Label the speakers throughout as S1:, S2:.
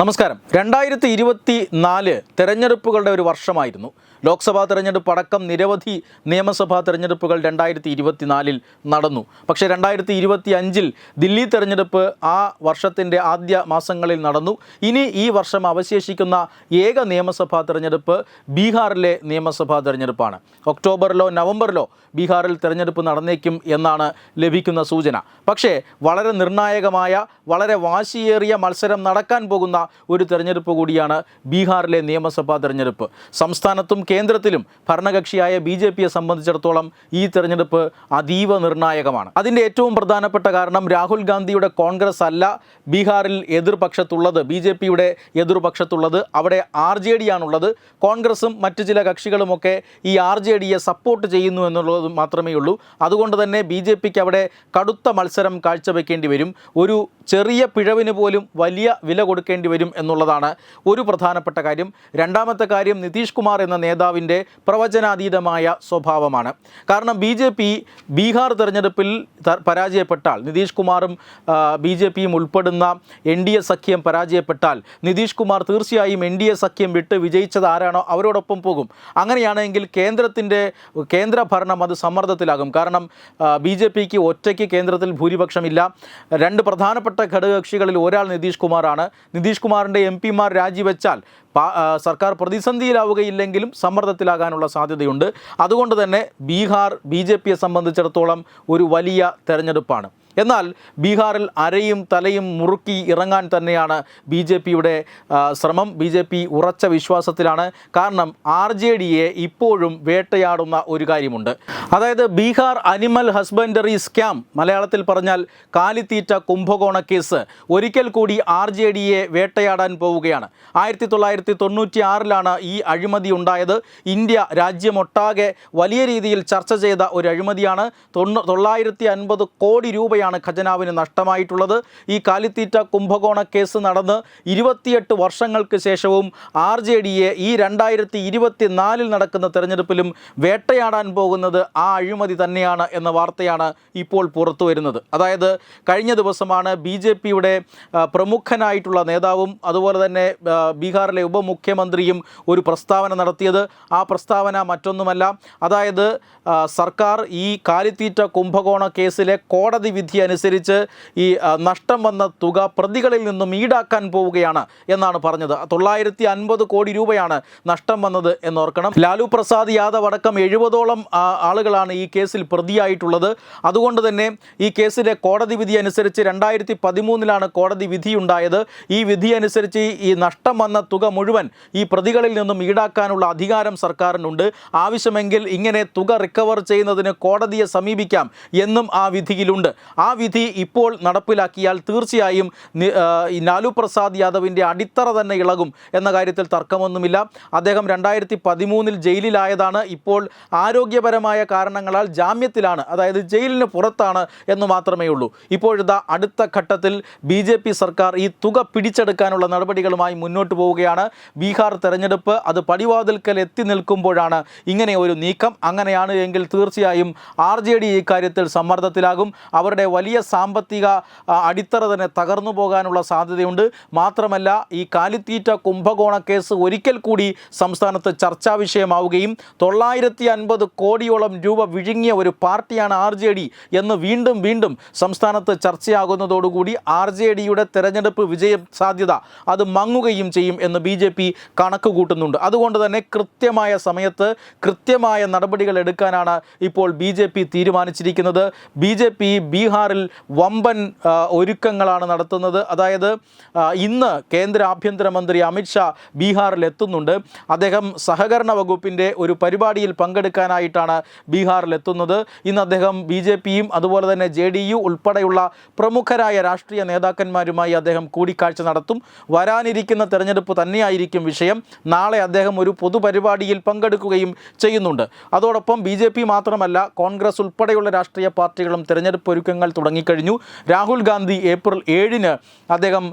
S1: നമസ്കാരം. രണ്ടായിരത്തി ഇരുപത്തി നാല് തെരഞ്ഞെടുപ്പുകളുടെ ഒരു വർഷമായിരുന്നു. ലോക്സഭാ തെരഞ്ഞെടുപ്പ് അടക്കം നിരവധി നിയമസഭാ തെരഞ്ഞെടുപ്പുകൾ രണ്ടായിരത്തി ഇരുപത്തിനാലിൽ നടന്നു. പക്ഷേ രണ്ടായിരത്തി ഇരുപത്തി അഞ്ചിൽ ദില്ലി തെരഞ്ഞെടുപ്പ് ആ വർഷത്തിന്റെ ആദ്യ മാസങ്ങളിൽ നടന്നു. ഇനി ഈ വർഷം അവശേഷിക്കുന്ന ഏക നിയമസഭാ തെരഞ്ഞെടുപ്പ് ബീഹാറിലെ നിയമസഭാ തെരഞ്ഞെടുപ്പാണ്. ഒക്ടോബറിലോ നവംബറിലോ ബീഹാറിൽ തെരഞ്ഞെടുപ്പ് നടന്നേക്കും എന്നാണ് ലഭിക്കുന്ന സൂചന. പക്ഷേ വളരെ നിർണായകമായ വളരെ വാശിയേറിയ മത്സരം നടക്കാൻ പോകുന്ന ഒരു തെരഞ്ഞെടുപ്പ് കൂടിയാണ് ബീഹാറിലെ നിയമസഭാ തെരഞ്ഞെടുപ്പ്. സംസ്ഥാനത്തും കേന്ദ്രത്തിലും ഭരണകക്ഷിയായ ബി ജെ പിയെ സംബന്ധിച്ചിടത്തോളം ഈ തെരഞ്ഞെടുപ്പ് അതീവ നിർണായകമാണ്. അതിന്റെ ഏറ്റവും പ്രധാനപ്പെട്ട കാരണം രാഹുൽ ഗാന്ധിയുടെ കോൺഗ്രസ് അല്ല ബീഹാറിൽ എതിർപക്ഷത്തുള്ളത് ബി ജെ പിയുടെ എതിർപക്ഷത്തുള്ളത് അവിടെ ആർ ജെ ഡി ആണുള്ളത് കോൺഗ്രസും മറ്റ് ചില കക്ഷികളുമൊക്കെ ഈ ആർ ജെ ഡിയെ സപ്പോർട്ട് ചെയ്യുന്നു എന്നുള്ളത് മാത്രമേ ഉള്ളൂ. അതുകൊണ്ട് തന്നെ ബി ജെ പിക്ക് അവിടെ കടുത്ത മത്സരം കാഴ്ചവെക്കേണ്ടി വരും. ഒരു ചെറിയ പിഴവിന് പോലും വലിയ വില കൊടുക്കേണ്ടി വരും. എന്നുള്ളതാണ് ഒരു പ്രധാനപ്പെട്ട കാര്യം. രണ്ടാമത്തെ കാര്യം നിതീഷ് കുമാർ എന്ന നേതാവിന്റെ പ്രവചനാതീതമായ സ്വഭാവമാണ്. കാരണം ബി ജെ പി ബീഹാർ തെരഞ്ഞെടുപ്പിൽ പരാജയപ്പെട്ടാൽ നിതീഷ് കുമാറും ബി ജെ പിയും ഉൾപ്പെടുന്ന എൻ ഡി എ സഖ്യം പരാജയപ്പെട്ടാൽ നിതീഷ് കുമാർ തീർച്ചയായും എൻ ഡി എ സഖ്യം വിട്ട് വിജയിച്ചത് ആരാണോ അവരോടൊപ്പം പോകും. അങ്ങനെയാണെങ്കിൽ കേന്ദ്രത്തിന്റെ കേന്ദ്ര ഭരണം അത് സമ്മർദ്ദത്തിലാകും. കാരണം ബി ജെ പിക്ക് ഒറ്റയ്ക്ക് കേന്ദ്രത്തിൽ ഭൂരിപക്ഷമില്ല. രണ്ട് പ്രധാനപ്പെട്ട ഘടകകക്ഷികളിൽ ഒരാൾ നിതീഷ് കുമാറാണ്. നിതീഷ് കുമാറിന്റെ എം പിമാർ രാജിവെച്ചാൽ സർക്കാർ പ്രതിസന്ധിയിലാവുകയില്ലെങ്കിലും സമ്മർദ്ദത്തിലാകാനുള്ള സാധ്യതയുണ്ട്. അതുകൊണ്ട് തന്നെ ബീഹാർ ബി ജെ പിയെ സംബന്ധിച്ചിടത്തോളം ഒരു വലിയ തെരഞ്ഞെടുപ്പാണ്. എന്നാൽ ബീഹാറിൽ അരയും തലയും മുറുക്കി ഇറങ്ങാൻ തന്നെയാണ് ബി ജെ പിയുടെ ശ്രമം. ബി ജെ പി ഉറച്ച വിശ്വാസത്തിലാണ്. കാരണം ആർ ജെ ഡിയെ ഇപ്പോഴും വേട്ടയാടുന്ന ഒരു കാര്യമുണ്ട്. അതായത് ബീഹാർ അനിമൽ ഹസ്ബൻഡറി സ്കാം മലയാളത്തിൽ പറഞ്ഞാൽ കാലിത്തീറ്റ കുംഭകോണ കേസ്. ഒരിക്കൽ കൂടി ആർ ജെ ഡിയെ വേട്ടയാടാൻ പോവുകയാണ്. ആയിരത്തി തൊള്ളായിരത്തി തൊണ്ണൂറ്റി ആറിലാണ് ഈ അഴിമതി ഉണ്ടായത്. ഇന്ത്യ രാജ്യമൊട്ടാകെ വലിയ രീതിയിൽ ചർച്ച ചെയ്ത ഒരു അഴിമതിയാണ്. തൊണ്ണൂ തൊള്ളായിരത്തി അൻപത് കോടി രൂപയാണ് ഖജനാവിന് നഷ്ടമായിട്ടുള്ളത്. ഈ കാലിത്തീറ്റ കുംഭകോണ കേസ് നടന്ന് ഇരുപത്തിയെട്ട് വർഷങ്ങൾക്ക് ശേഷവും ആർ ജെ ഈ രണ്ടായിരത്തി ഇരുപത്തി നടക്കുന്ന തെരഞ്ഞെടുപ്പിലും വേട്ടയാടാൻ പോകുന്നത് ആ അഴിമതി തന്നെയാണ് എന്ന വാർത്തയാണ് ഇപ്പോൾ പുറത്തു വരുന്നത്. അതായത് കഴിഞ്ഞ ദിവസമാണ് ബി ജെ പിയുടെ പ്രമുഖനായിട്ടുള്ള നേതാവും അതുപോലെ തന്നെ ബീഹാറിലെ ഉപമുഖ്യമന്ത്രിയും ഒരു പ്രസ്താവന നടത്തിയത്. ആ പ്രസ്താവന മറ്റൊന്നുമല്ല. അതായത് സർക്കാർ ഈ കാലിത്തീറ്റ കുംഭകോണ കേസിലെ കോടതി വിധി അനുസരിച്ച് ഈ നഷ്ടം വന്ന തുക പ്രതികളിൽ നിന്നും ഈടാക്കാൻ പോവുകയാണ് എന്നാണ് പറഞ്ഞത്. തൊള്ളായിരത്തി അൻപത് കോടി രൂപയാണ് നഷ്ടം വന്നത് എന്നോർക്കണം. ലാലു പ്രസാദ് യാദവ് അടക്കം എഴുപതോളം ആളുകളാണ് ഈ കേസിൽ പ്രതിയായിട്ടുള്ളത്. അതുകൊണ്ട് തന്നെ ഈ കേസിലെ കോടതി വിധി അനുസരിച്ച് രണ്ടായിരത്തി പതിമൂന്നിലാണ് കോടതി വിധിയുണ്ടായത്. ഈ വിധി അനുസരിച്ച് ഈ നഷ്ടം വന്ന തുക മുഴുവൻ ഈ പ്രതികളിൽ നിന്നും ഈടാക്കാനുള്ള അധികാരം സർക്കാരിനുണ്ട്. ആവശ്യമെങ്കിൽ ഇങ്ങനെ തുക റിക്കവർ ചെയ്യുന്നതിന് കോടതിയെ സമീപിക്കാം എന്നും ആ വിധിയിലുണ്ട്. ആ വിധി ഇപ്പോൾ നടപ്പിലാക്കിയാൽ തീർച്ചയായും ആ, ലാലു പ്രസാദ് യാദവിന്റെ അടിത്തറ തന്നെ ഇളകും എന്ന കാര്യത്തിൽ തർക്കമൊന്നുമില്ല. അദ്ദേഹം രണ്ടായിരത്തി പതിമൂന്നിൽ ജയിലിലായതാണ്. ഇപ്പോൾ ആരോഗ്യപരമായ കാരണങ്ങളാൽ ജാമ്യത്തിലാണ്. അതായത് ജയിലിന് പുറത്താണ് എന്ന് മാത്രമേ ഉള്ളൂ. ഇപ്പോഴിതാ അടുത്ത ഘട്ടത്തിൽ ബി ജെ പി സർക്കാർ ഈ തുക പിടിച്ചെടുക്കാനുള്ള നടപടികളുമായി മുന്നോട്ട് പോവുകയാണ്. ബീഹാർ തെരഞ്ഞെടുപ്പ് അത് പടിവാതിൽക്കൽ എത്തി നിൽക്കുമ്പോഴാണ് ഇങ്ങനെ ഒരു നീക്കം. അങ്ങനെയാണ് എങ്കിൽ തീർച്ചയായും ആർ ജെ ഡി ഇക്കാര്യത്തിൽ സമ്മർദ്ദത്തിലാകും. അവരുടെ വലിയ സാമ്പത്തിക അടിത്തറ തന്നെ തകർന്നു പോകാനുള്ള സാധ്യതയുണ്ട്. മാത്രമല്ല ഈ കാലിത്തീറ്റ കുംഭകോണ കേസ് ഒരിക്കൽ കൂടി സംസ്ഥാനത്ത് ചർച്ചാ വിഷയമാവുകയും തൊള്ളായിരത്തി അൻപത് കോടിയോളം രൂപ വിഴുങ്ങിയ ഒരു പാർട്ടിയാണ് ആർ ജെ ഡി എന്ന് വീണ്ടും വീണ്ടും സംസ്ഥാനത്ത് ചർച്ചയാകുന്നതോടുകൂടി ആർ ജെ ഡിയുടെ തെരഞ്ഞെടുപ്പ് വിജയ സാധ്യത അത് മങ്ങുകയും ചെയ്യും എന്ന് ബി ജെ പി കണക്ക് കൂട്ടുന്നുണ്ട്. അതുകൊണ്ട് തന്നെ കൃത്യമായ സമയത്ത് കൃത്യമായ നടപടികൾ എടുക്കാനാണ് ഇപ്പോൾ ബി ജെ പി തീരുമാനിച്ചിരിക്കുന്നത്. ബി ജെ പി ബീഹാറിൽ വമ്പൻ ഒരുക്കങ്ങളാണ് നടത്തുന്നത്. അതായത് ഇന്ന് കേന്ദ്ര ആഭ്യന്തരമന്ത്രി അമിത്ഷാ ബീഹാറിൽ എത്തുന്നുണ്ട്. അദ്ദേഹം സഹകരണ വകുപ്പിന്റെ ഒരു പരിപാടിയിൽ പങ്കെടുക്കാനായിട്ടാണ് ബീഹാറിൽ എത്തുന്നത്. ഇന്ന് അദ്ദേഹം ബി ജെ പിയും അതുപോലെ തന്നെ ജെ ഡി യു ഉൾപ്പെടെയുള്ള പ്രമുഖരായ രാഷ്ട്രീയ നേതാക്കന്മാരുമായി അദ്ദേഹം കൂടിക്കാഴ്ച നടത്തും. വരാനിരിക്കുന്ന തെരഞ്ഞെടുപ്പ് തന്നെയായിരിക്കും വിഷയം. നാളെ അദ്ദേഹം ഒരു പൊതുപരിപാടിയിൽ പങ്കെടുക്കുകയും ചെയ്യുന്നുണ്ട്. അതോടൊപ്പം ബി മാത്രമല്ല കോൺഗ്രസ് ഉൾപ്പെടെയുള്ള രാഷ്ട്രീയ പാർട്ടികളും തെരഞ്ഞെടുപ്പ് ഒരുക്കങ്ങൾ തുടങ്ങിക്കഴിഞ്ഞു. രാഹുൽ ഗാന്ധി ഏപ്രിൽ ഏഴിന് അദ്ദേഹം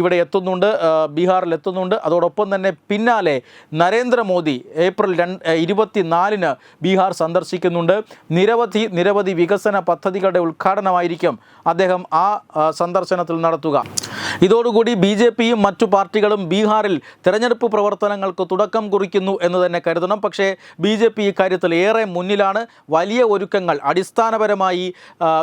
S1: ഇവിടെ എത്തുന്നുണ്ട് ബീഹാറിൽ എത്തുന്നുണ്ട്. അതോടൊപ്പം തന്നെ പിന്നാലെ നരേന്ദ്രമോദി ഏപ്രിൽ രണ്ട് ഇരുപത്തിനാലിന് ബീഹാർ സന്ദർശിക്കുന്നുണ്ട്. നിരവധി നിരവധി വികസന പദ്ധതികളുടെ ഉദ്ഘാടനമായിരിക്കും അദ്ദേഹം ആ സന്ദർശനത്തിൽ നടത്തുക. ഇതോടുകൂടി ബി ജെ പിയും മറ്റു പാർട്ടികളും ബീഹാറിൽ തെരഞ്ഞെടുപ്പ് പ്രവർത്തനങ്ങൾക്ക് തുടക്കം കുറിക്കുന്നു എന്ന് തന്നെ കരുതണം. പക്ഷേ ബി ജെ പി ഇക്കാര്യത്തിൽ ഏറെ മുന്നിലാണ്. വലിയ ഒരുക്കങ്ങൾ അടിസ്ഥാനപരമായി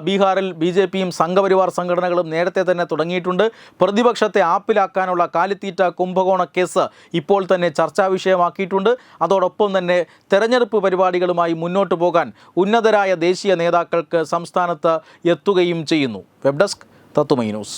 S1: ബീഹാറിൽ ബി ജെ പിയും സംഘപരിവാർ സംഘടനകളും നേരത്തെ തന്നെ തുടങ്ങിയിട്ടുണ്ട്. പ്രതിപക്ഷത്തെ ആപ്പിലാക്കാനുള്ള കാലിത്തീറ്റ കുംഭകോണ കേസ് ഇപ്പോൾ തന്നെ ചർച്ചാ വിഷയമാക്കിയിട്ടുണ്ട്. അതോടൊപ്പം തന്നെ തെരഞ്ഞെടുപ്പ് പരിപാടികളുമായി മുന്നോട്ട് പോകാൻ ഉന്നതരായ ദേശീയ നേതാക്കൾക്ക് സംസ്ഥാനത്ത് എത്തുകയും ചെയ്യുന്നു. വെബ് ഡെസ്ക് തത്തുമൈ news.